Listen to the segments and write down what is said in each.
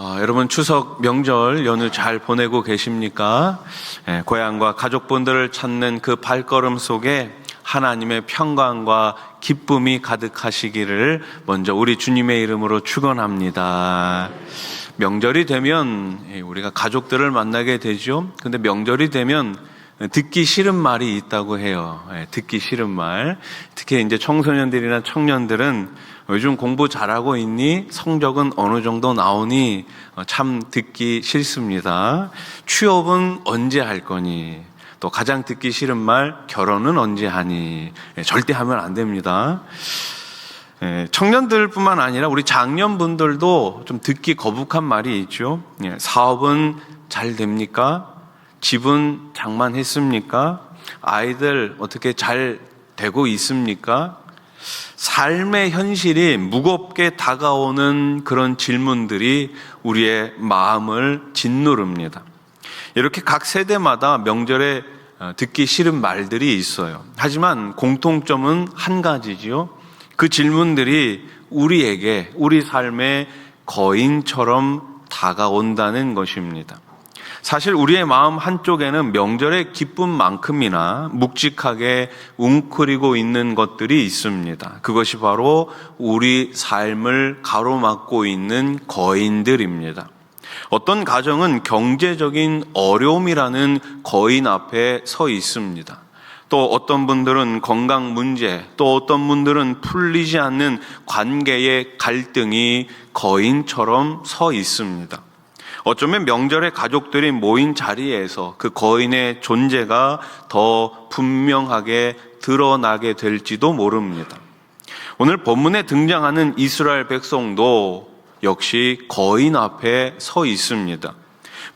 아, 여러분 추석 명절 연휴 잘 보내고 계십니까? 예, 고향과 가족분들을 찾는 그 발걸음 속에 하나님의 평강과 기쁨이 가득하시기를 먼저 우리 주님의 이름으로 축원합니다. 명절이 되면 예, 우리가 가족들을 만나게 되죠. 근데 명절이 되면 듣기 싫은 말이 있다고 해요. 예, 듣기 싫은 말. 특히 이제 청소년들이나 청년들은 요즘 공부 잘하고 있니? 성적은 어느 정도 나오니? 어, 참 듣기 싫습니다. 취업은 언제 할 거니? 또 가장 듣기 싫은 말, 결혼은 언제 하니? 예, 절대 하면 안 됩니다. 예, 청년들뿐만 아니라 우리 장년분들도 좀 듣기 거북한 말이 있죠. 예, 사업은 잘 됩니까? 집은 장만했습니까? 아이들 어떻게 잘 되고 있습니까? 삶의 현실이 무겁게 다가오는 그런 질문들이 우리의 마음을 짓누릅니다. 이렇게 각 세대마다 명절에 어, 듣기 싫은 말들이 있어요. 하지만 공통점은 한 가지지요. 그 질문들이 우리에게, 우리 삶의 거인처럼 다가온다는 것입니다. 사실 우리의 마음 한쪽에는 명절의 기쁨만큼이나 묵직하게 웅크리고 있는 것들이 있습니다. 그것이 바로 우리 삶을 가로막고 있는 거인들입니다. 어떤 가정은 경제적인 어려움이라는 거인 앞에 서 있습니다. 또 어떤 분들은 건강 문제, 또 어떤 분들은 풀리지 않는 관계의 갈등이 거인처럼 서 있습니다. 어쩌면 명절에 가족들이 모인 자리에서 그 거인의 존재가 더 분명하게 드러나게 될지도 모릅니다. 오늘 본문에 등장하는 이스라엘 백성도 역시 거인 앞에 서 있습니다.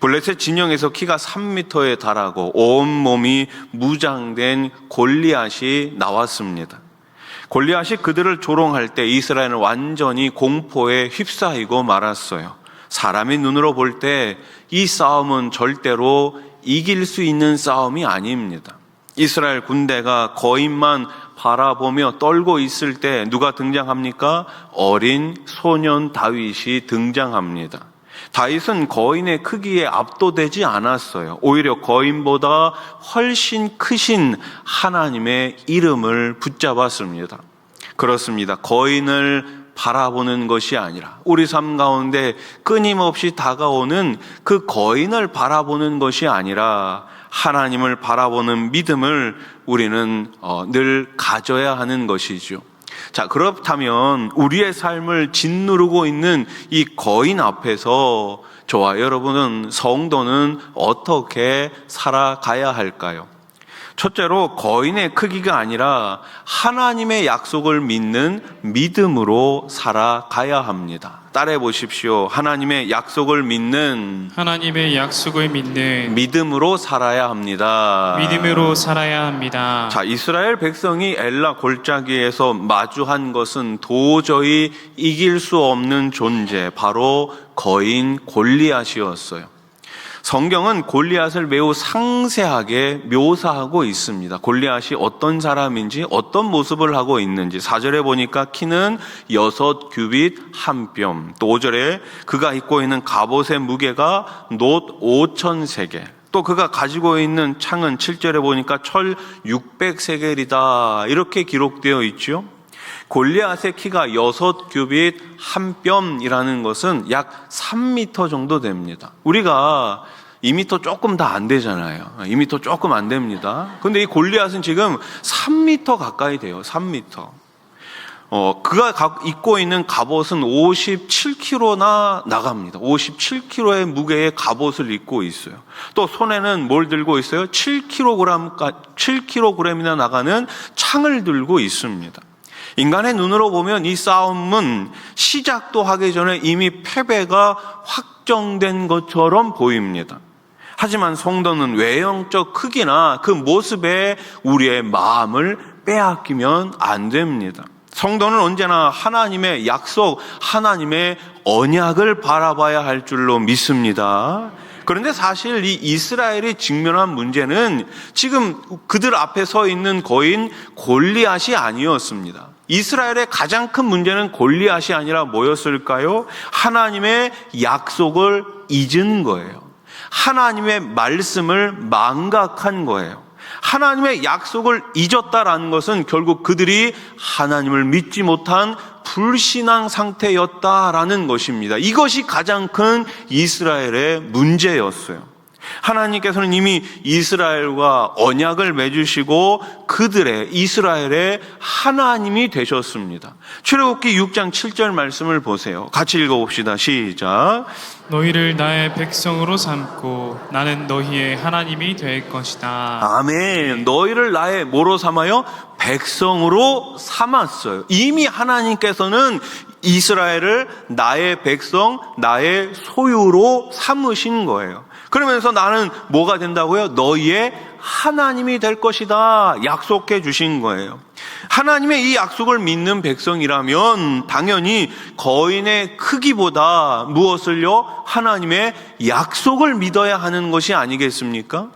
블레셋 진영에서 키가 3미터에 달하고 온 몸이 무장된 골리앗이 나왔습니다. 골리앗이 그들을 조롱할 때 이스라엘은 완전히 공포에 휩싸이고 말았어요. 사람의 눈으로 볼 때 이 싸움은 절대로 이길 수 있는 싸움이 아닙니다. 이스라엘 군대가 거인만 바라보며 떨고 있을 때 누가 등장합니까? 어린 소년 다윗이 등장합니다. 다윗은 거인의 크기에 압도되지 않았어요. 오히려 거인보다 훨씬 크신 하나님의 이름을 붙잡았습니다. 그렇습니다. 거인을 바라보는 것이 아니라 우리 삶 가운데 끊임없이 다가오는 그 거인을 바라보는 것이 아니라 하나님을 바라보는 믿음을 우리는 어, 늘 가져야 하는 것이죠. 자, 그렇다면 우리의 삶을 짓누르고 있는 이 거인 앞에서 저와 여러분은 성도는 어떻게 살아가야 할까요? 첫째로 거인의 크기가 아니라 하나님의 약속을 믿는 믿음으로 살아가야 합니다. 따라해 보십시오. 하나님의 약속을 믿는 하나님의 약속을 믿는 믿음으로 살아야 합니다. 믿음으로 살아야 합니다. 자, 이스라엘 백성이 엘라 골짜기에서 마주한 것은 도저히 이길 수 없는 존재, 바로 거인 골리앗이었어요. 성경은 골리앗을 매우 상세하게 묘사하고 있습니다. 골리앗이 어떤 사람인지 어떤 모습을 하고 있는지 사절에 보니까 키는 여섯 규빗 한 뼘. 또 5절에 그가 입고 있는 갑옷의 무게가 놋 5천 세겔. 또 그가 가지고 있는 창은 7절에 보니까 철 600세겔이다. 이렇게 기록되어 있죠. 골리앗의 키가 여섯 규빗 한 뼘이라는 것은 약 3미터 정도 됩니다. 우리가 2미터 조금 다 안 되잖아요. 2미터 조금 안 됩니다. 근데 이 골리앗은 지금 3미터 가까이 돼요. 3미터. 어, 그가 입고 있는 갑옷은 57kg나 나갑니다. 57kg의 무게의 갑옷을 입고 있어요. 또 손에는 뭘 들고 있어요? 7kg, 7kg이나 나가는 창을 들고 있습니다. 인간의 눈으로 보면 이 싸움은 시작도 하기 전에 이미 패배가 확정된 것처럼 보입니다. 하지만 성도는 외형적 크기나 그 모습에 우리의 마음을 빼앗기면 안 됩니다. 성도는 언제나 하나님의 약속, 하나님의 언약을 바라봐야 할 줄로 믿습니다. 그런데 사실 이 이스라엘이 직면한 문제는 지금 그들 앞에 서 있는 거인 골리앗이 아니었습니다. 이스라엘의 가장 큰 문제는 골리앗이 아니라 뭐였을까요? 하나님의 약속을 잊은 거예요. 하나님의 말씀을 망각한 거예요. 하나님의 약속을 잊었다라는 것은 결국 그들이 하나님을 믿지 못한 불신앙 상태였다라는 것입니다. 이것이 가장 큰 이스라엘의 문제였어요. 하나님께서는 이미 이스라엘과 언약을 맺으시고 그들의 이스라엘의 하나님이 되셨습니다. 출애굽기 6장 7절 말씀을 보세요. 같이 읽어 봅시다. 시작. 너희를 나의 백성으로 삼고 나는 너희의 하나님이 될 것이다. 아멘. 너희를 나의 뭐로 삼아요? 백성으로 삼았어요. 이미 하나님께서는 이스라엘을 나의 백성, 나의 소유로 삼으신 거예요. 그러면서 나는 뭐가 된다고요? 너희의 하나님이 될 것이다. 약속해 주신 거예요. 하나님의 이 약속을 믿는 백성이라면 당연히 거인의 크기보다 무엇을요? 하나님의 약속을 믿어야 하는 것이 아니겠습니까?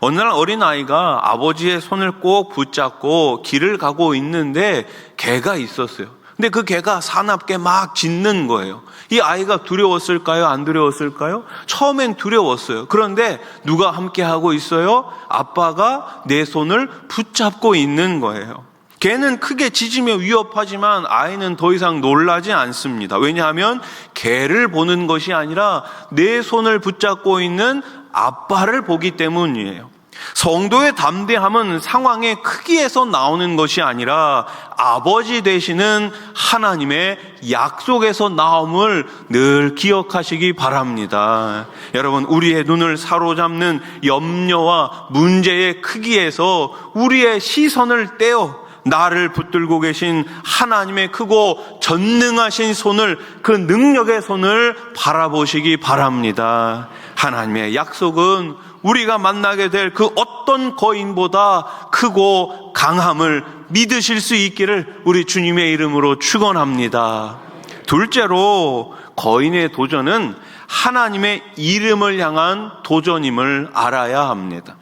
어느 날 어린아이가 아버지의 손을 꼭 붙잡고 길을 가고 있는데 개가 있었어요. 근데 그 개가 사납게 막 짖는 거예요. 이 아이가 두려웠을까요? 안 두려웠을까요? 처음엔 두려웠어요. 그런데 누가 함께 하고 있어요? 아빠가 내 손을 붙잡고 있는 거예요. 개는 크게 짖으며 위협하지만 아이는 더 이상 놀라지 않습니다. 왜냐하면 개를 보는 것이 아니라 내 손을 붙잡고 있는 아빠를 보기 때문이에요. 성도의 담대함은 상황의 크기에서 나오는 것이 아니라 아버지 되시는 하나님의 약속에서 나옴을 늘 기억하시기 바랍니다. 여러분, 우리의 눈을 사로잡는 염려와 문제의 크기에서 우리의 시선을 떼어 나를 붙들고 계신 하나님의 크고 전능하신 손을 그 능력의 손을 바라보시기 바랍니다. 하나님의 약속은 우리가 만나게 될 그 어떤 거인보다 크고 강함을 믿으실 수 있기를 우리 주님의 이름으로 축원합니다. 둘째로 거인의 도전은 하나님의 이름을 향한 도전임을 알아야 합니다.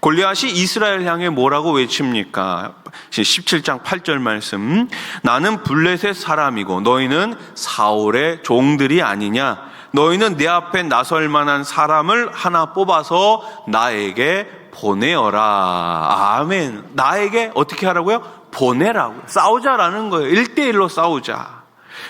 골리앗이 이스라엘 향해 뭐라고 외칩니까? 17장 8절 말씀. 나는 블레셋 사람이고 너희는 사울의 종들이 아니냐? 너희는 내 앞에 나설 만한 사람을 하나 뽑아서 나에게 보내어라. 아멘. 나에게 어떻게 하라고요? 보내라고. 싸우자라는 거예요. 1대1로 싸우자.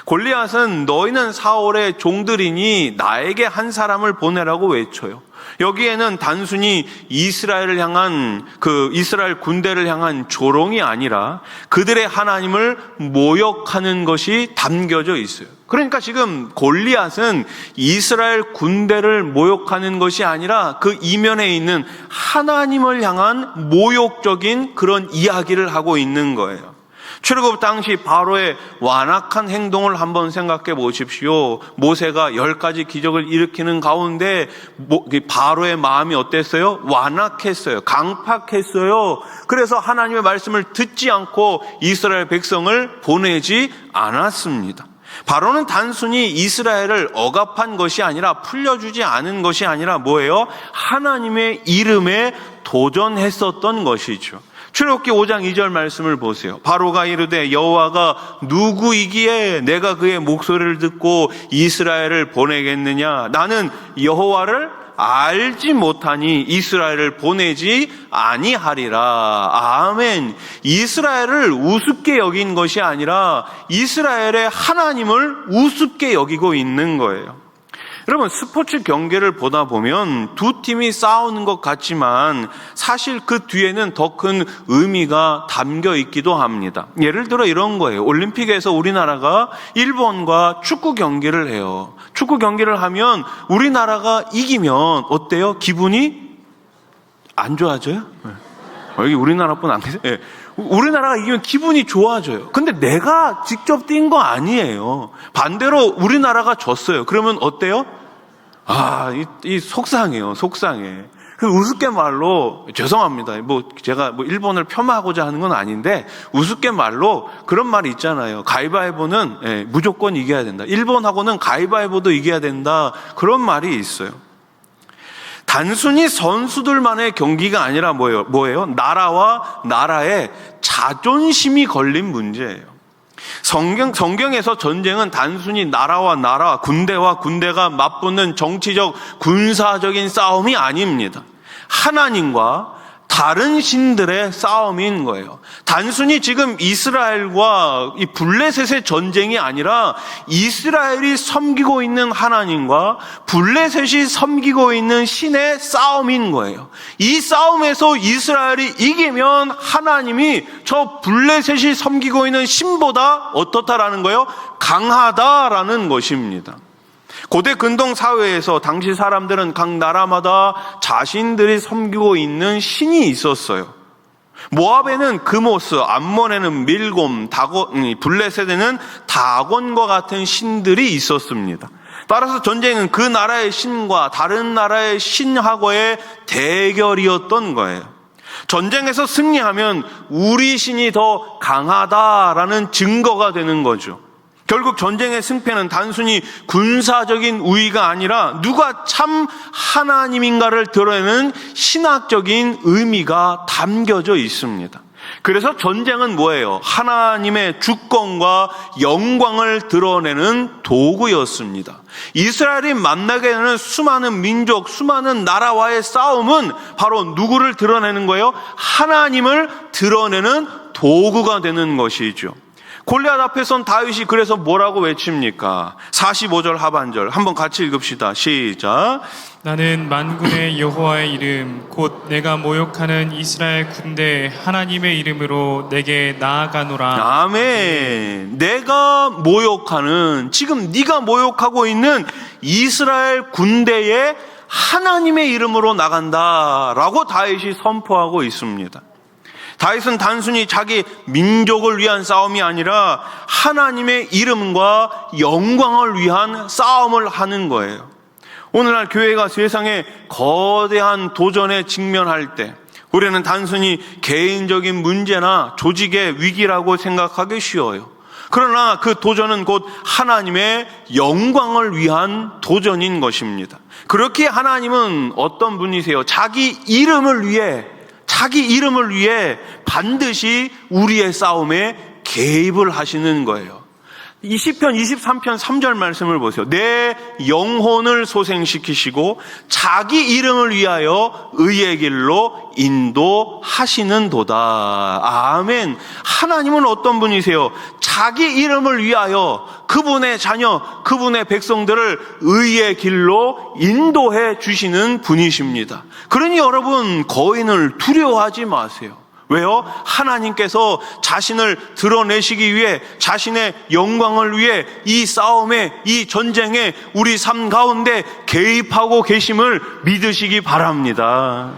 골리앗은 너희는 사울의 종들이니 나에게 한 사람을 보내라고 외쳐요. 여기에는 단순히 이스라엘을 향한 그 이스라엘 군대를 향한 조롱이 아니라 그들의 하나님을 모욕하는 것이 담겨져 있어요. 그러니까 지금 골리앗은 이스라엘 군대를 모욕하는 것이 아니라 그 이면에 있는 하나님을 향한 모욕적인 그런 이야기를 하고 있는 거예요. 출애굽 당시 바로의 완악한 행동을 한번 생각해 보십시오. 모세가 열 가지 기적을 일으키는 가운데 바로의 마음이 어땠어요? 완악했어요. 강팍했어요. 그래서 하나님의 말씀을 듣지 않고 이스라엘 백성을 보내지 않았습니다. 바로는 단순히 이스라엘을 억압한 것이 아니라 풀려주지 않은 것이 아니라 뭐예요? 하나님의 이름에 도전했었던 것이죠. 출애굽기 5장 2절 말씀을 보세요. 바로가 이르되 여호와가 누구이기에 내가 그의 목소리를 듣고 이스라엘을 보내겠느냐? 나는 여호와를 알지 못하니 이스라엘을 보내지 아니하리라. 아멘. 이스라엘을 우습게 여긴 것이 아니라 이스라엘의 하나님을 우습게 여기고 있는 거예요. 여러분 스포츠 경기를 보다 보면 두 팀이 싸우는 것 같지만 사실 그 뒤에는 더 큰 의미가 담겨 있기도 합니다. 예를 들어 이런 거예요. 올림픽에서 우리나라가 일본과 축구 경기를 해요. 축구 경기를 하면 우리나라가 이기면 어때요? 기분이 안 좋아져요? 네. 여기 우리나라뿐 안 계세요? 네. 우리나라가 이기면 기분이 좋아져요. 근데 내가 직접 뛴 거 아니에요. 반대로 우리나라가 졌어요. 그러면 어때요? 아, 이, 이 속상해요. 속상해. 그 우습게 말로 죄송합니다. 뭐 제가 뭐 일본을 폄하하고자 하는 건 아닌데 우습게 말로 그런 말이 있잖아요. 가위바위보는 예, 무조건 이겨야 된다. 일본하고는 가위바위보도 이겨야 된다. 그런 말이 있어요. 단순히 선수들만의 경기가 아니라 뭐예요? 뭐예요? 나라와 나라의 자존심이 걸린 문제예요. 성경, 성경에서 전쟁은 단순히 나라와 나라, 군대와 군대가 맞붙는 정치적, 군사적인 싸움이 아닙니다. 하나님과 다른 신들의 싸움인 거예요. 단순히 지금 이스라엘과 이 블레셋의 전쟁이 아니라 이스라엘이 섬기고 있는 하나님과 블레셋이 섬기고 있는 신의 싸움인 거예요. 이 싸움에서 이스라엘이 이기면 하나님이 저 블레셋이 섬기고 있는 신보다 어떻다라는 거예요? 강하다라는 것입니다. 고대 근동 사회에서 당시 사람들은 각 나라마다 자신들이 섬기고 있는 신이 있었어요. 모압에는 금오스, 암몬에는 밀곰, 다곤, 음, 블레셋에는 다곤과 같은 신들이 있었습니다. 따라서 전쟁은 그 나라의 신과 다른 나라의 신하고의 대결이었던 거예요. 전쟁에서 승리하면 우리 신이 더 강하다라는 증거가 되는 거죠. 결국 전쟁의 승패는 단순히 군사적인 우위가 아니라 누가 참 하나님인가를 드러내는 신학적인 의미가 담겨져 있습니다. 그래서 전쟁은 뭐예요? 하나님의 주권과 영광을 드러내는 도구였습니다. 이스라엘이 만나게 되는 수많은 민족, 수많은 나라와의 싸움은 바로 누구를 드러내는 거예요? 하나님을 드러내는 도구가 되는 것이죠. 골리앗 앞에선 다윗이 그래서 뭐라고 외칩니까? 45절 하반절 한번 같이 읽읍시다. 시작. 나는 만군의 여호와의 이름 곧 내가 모욕하는 이스라엘 군대 하나님의 이름으로 내게 나아가노라. 아멘. 내가 모욕하는 지금 네가 모욕하고 있는 이스라엘 군대의 하나님의 이름으로 나간다라고 다윗이 선포하고 있습니다. 다윗은 단순히 자기 민족을 위한 싸움이 아니라 하나님의 이름과 영광을 위한 싸움을 하는 거예요. 오늘날 교회가 세상에 거대한 도전에 직면할 때 우리는 단순히 개인적인 문제나 조직의 위기라고 생각하기 쉬워요. 그러나 그 도전은 곧 하나님의 영광을 위한 도전인 것입니다. 그렇게 하나님은 어떤 분이세요? 자기 이름을 위해 자기 이름을 위해 반드시 우리의 싸움에 개입을 하시는 거예요. 이 시편 23편 3절 말씀을 보세요. 내 영혼을 소생시키시고 자기 이름을 위하여 의의 길로 인도하시는 도다. 아멘. 하나님은 어떤 분이세요? 자기 이름을 위하여 그분의 자녀, 그분의 백성들을 의의 길로 인도해 주시는 분이십니다. 그러니 여러분 거인을 두려워하지 마세요. 왜요? 하나님께서 자신을 드러내시기 위해 자신의 영광을 위해 이 싸움에 이 전쟁에 우리 삶 가운데 개입하고 계심을 믿으시기 바랍니다.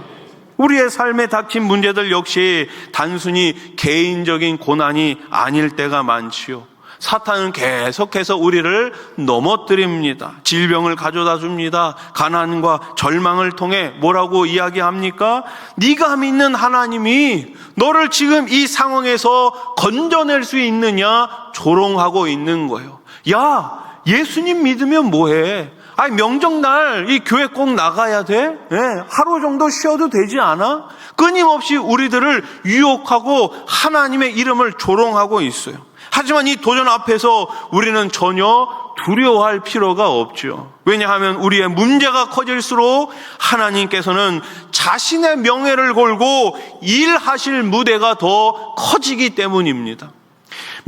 우리의 삶에 닥친 문제들 역시 단순히 개인적인 고난이 아닐 때가 많지요. 사탄은 계속해서 우리를 넘어뜨립니다. 질병을 가져다 줍니다. 가난과 절망을 통해 뭐라고 이야기합니까? 네가 믿는 하나님이 너를 지금 이 상황에서 건져낼 수 있느냐 조롱하고 있는 거예요. 야, 예수님 믿으면 뭐해? 아니 명정날 이 교회 꼭 나가야 돼? 예, 하루 정도 쉬어도 되지 않아? 끊임없이 우리들을 유혹하고 하나님의 이름을 조롱하고 있어요. 하지만 이 도전 앞에서 우리는 전혀 두려워할 필요가 없죠. 왜냐하면 우리의 문제가 커질수록 하나님께서는 자신의 명예를 걸고 일하실 무대가 더 커지기 때문입니다.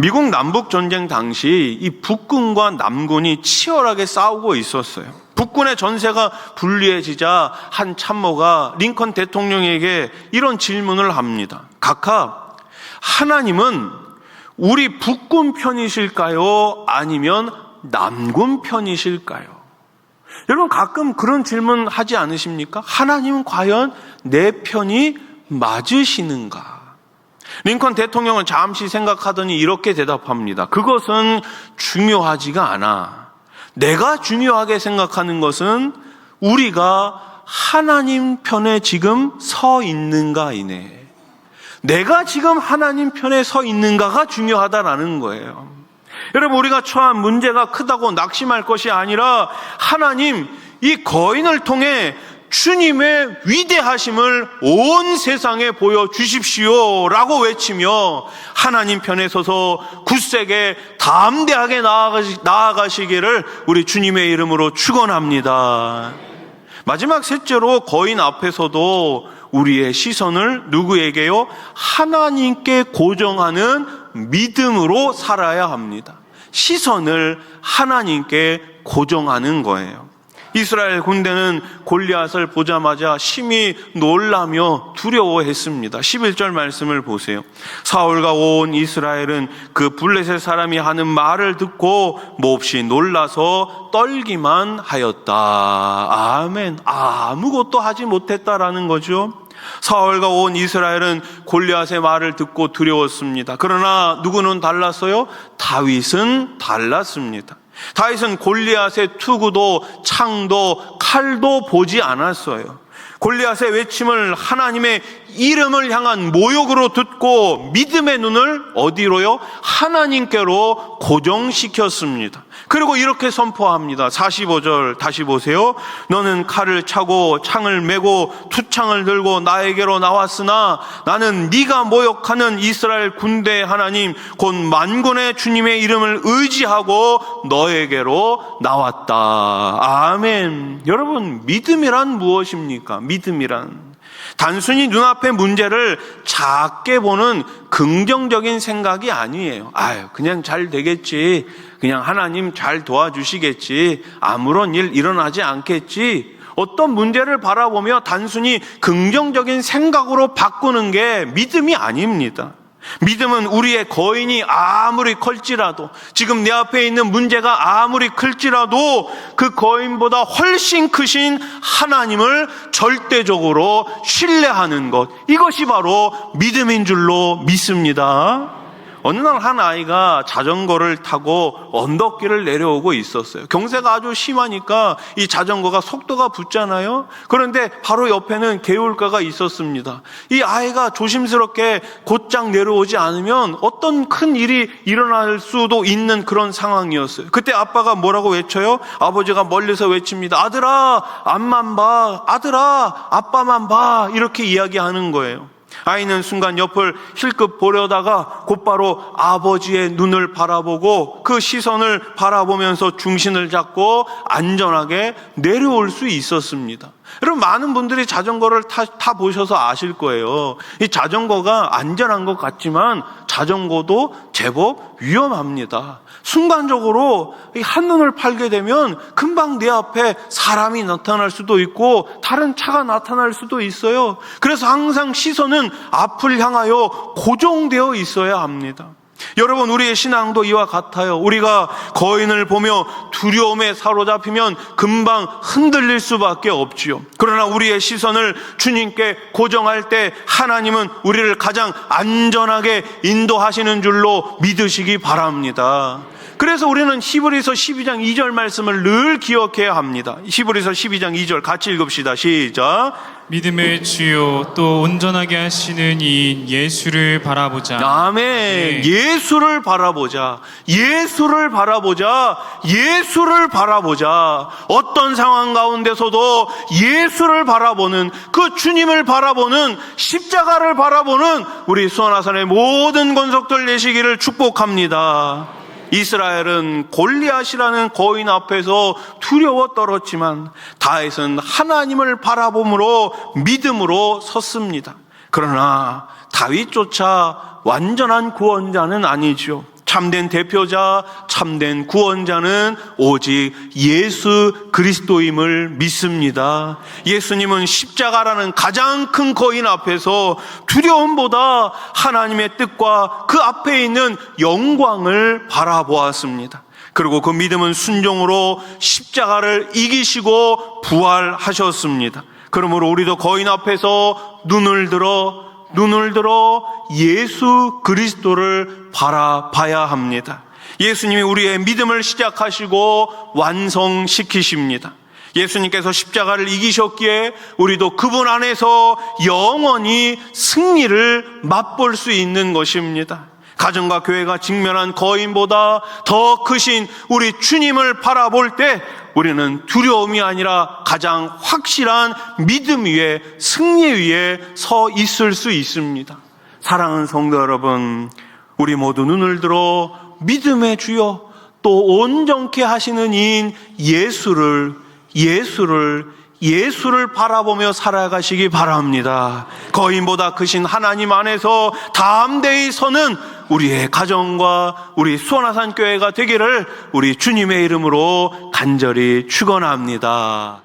미국 남북 전쟁 당시 이 북군과 남군이 치열하게 싸우고 있었어요. 북군의 전세가 불리해지자 한 참모가 링컨 대통령에게 이런 질문을 합니다. 각하, 하나님은 우리 북군 편이실까요? 아니면 남군 편이실까요? 여러분 가끔 그런 질문 하지 않으십니까? 하나님은 과연 내 편이 맞으시는가? 링컨 대통령은 잠시 생각하더니 이렇게 대답합니다. 그것은 중요하지가 않아. 내가 중요하게 생각하는 것은 우리가 하나님 편에 지금 서 있는가이네. 내가 지금 하나님 편에 서 있는가가 중요하다라는 거예요. 여러분, 우리가 처한 문제가 크다고 낙심할 것이 아니라 하나님, 이 거인을 통해 주님의 위대하심을 온 세상에 보여주십시오. 라고 외치며 하나님 편에 서서 굳세게 담대하게 나아가시, 나아가시 기를 우리 주님의 이름으로 축원합니다. 마지막 셋째로 거인 앞에서도 우리의 시선을 누구에게요? 하나님께 고정하는 믿음으로 살아야 합니다. 시선을 하나님께 고정하는 거예요. 이스라엘 군대는 골리앗을 보자마자 심히 놀라며 두려워했습니다. 11절 말씀을 보세요. 사울과 온 이스라엘은 그 블레셋 사람이 하는 말을 듣고 몹시 놀라서 떨기만 하였다. 아멘. 아무것도 하지 못했다라는 거죠. 사울과 온 이스라엘은 골리앗의 말을 듣고 두려웠습니다. 그러나 누구는 달랐어요? 다윗은 달랐습니다. 다윗은 골리앗의 투구도 창도 칼도 보지 않았어요. 골리앗의 외침을 하나님의 이름을 향한 모욕으로 듣고 믿음의 눈을 어디로요? 하나님께로 고정시켰습니다. 그리고 이렇게 선포합니다. 45절 다시 보세요. 너는 칼을 차고 창을 메고 투창을 들고 나에게로 나왔으나 나는 네가 모욕하는 이스라엘 군대의 하나님 곧 만군의 주님의 이름을 의지하고 너에게로 나왔다. 아멘. 여러분 믿음이란 무엇입니까? 믿음이란 단순히 눈앞의 문제를 작게 보는 긍정적인 생각이 아니에요. 아유, 그냥 잘 되겠지. 그냥 하나님 잘 도와주시겠지. 아무런 일 일어나지 않겠지. 어떤 문제를 바라보며 단순히 긍정적인 생각으로 바꾸는 게 믿음이 아닙니다. 믿음은 우리의 거인이 아무리 클지라도 지금 내 앞에 있는 문제가 아무리 클지라도 그 거인보다 훨씬 크신 하나님을 절대적으로 신뢰하는 것 이것이 바로 믿음인 줄로 믿습니다. 어느 날 한 아이가 자전거를 타고 언덕길을 내려오고 있었어요. 경세가 아주 심하니까 이 자전거가 속도가 붙잖아요. 그런데 바로 옆에는 개울가가 있었습니다. 이 아이가 조심스럽게 곧장 내려오지 않으면 어떤 큰 일이 일어날 수도 있는 그런 상황이었어요. 그때 아빠가 뭐라고 외쳐요? 아버지가 멀리서 외칩니다. 아들아, 앞만 봐. 아들아, 아빠만 봐. 이렇게 이야기하는 거예요. 아이는 순간 옆을 힐끗 보려다가 곧바로 아버지의 눈을 바라보고 그 시선을 바라보면서 중심을 잡고 안전하게 내려올 수 있었습니다. 여러분 많은 분들이 자전거를 타, 타 보셔서 아실 거예요. 이 자전거가 안전한 것 같지만 자전거도 제법 위험합니다. 순간적으로 이 한눈을 팔게 되면 금방 내 앞에 사람이 나타날 수도 있고 다른 차가 나타날 수도 있어요. 그래서 항상 시선은 앞을 향하여 고정되어 있어야 합니다. 여러분, 우리의 신앙도 이와 같아요. 우리가 거인을 보며 두려움에 사로잡히면 금방 흔들릴 수밖에 없지요. 그러나 우리의 시선을 주님께 고정할 때 하나님은 우리를 가장 안전하게 인도하시는 줄로 믿으시기 바랍니다. 그래서 우리는 히브리서 12장 2절 말씀을 늘 기억해야 합니다. 히브리서 12장 2절 같이 읽읍시다. 시작. 믿음의 주요 또 온전하게 하시는 이 예수를 바라보자. 아멘. 네. 예수를 바라보자. 예수를 바라보자. 예수를 바라보자. 어떤 상황 가운데서도 예수를 바라보는 그 주님을 바라보는 십자가를 바라보는 우리 수원아산의 모든 권속들 되시기를 축복합니다. 이스라엘은 골리앗이라는 거인 앞에서 두려워 떨었지만 다윗은 하나님을 바라봄으로 믿음으로 섰습니다. 그러나 다윗조차 완전한 구원자는 아니죠. 참된 대표자, 참된 구원자는 오직 예수 그리스도임을 믿습니다. 예수님은 십자가라는 가장 큰 거인 앞에서 두려움보다 하나님의 뜻과 그 앞에 있는 영광을 바라보았습니다. 그리고 그 믿음은 순종으로 십자가를 이기시고 부활하셨습니다. 그러므로 우리도 거인 앞에서 눈을 들어 눈을 들어 예수 그리스도를 바라봐야 합니다. 예수님이 우리의 믿음을 시작하시고 완성시키십니다. 예수님께서 십자가를 이기셨기에 우리도 그분 안에서 영원히 승리를 맛볼 수 있는 것입니다. 가정과 교회가 직면한 거인보다 더 크신 우리 주님을 바라볼 때 우리는 두려움이 아니라 가장 확실한 믿음 위에 승리 위에 서 있을 수 있습니다. 사랑하는 성도 여러분, 우리 모두 눈을 들어 믿음의 주여 또 온전케 하시는 이인 예수를 예수를 예수를 바라보며 살아가시기 바랍니다. 거인보다 크신 하나님 안에서 담대히 서는 우리의 가정과 우리 수원하산 교회가 되기를 우리 주님의 이름으로 간절히 축원합니다.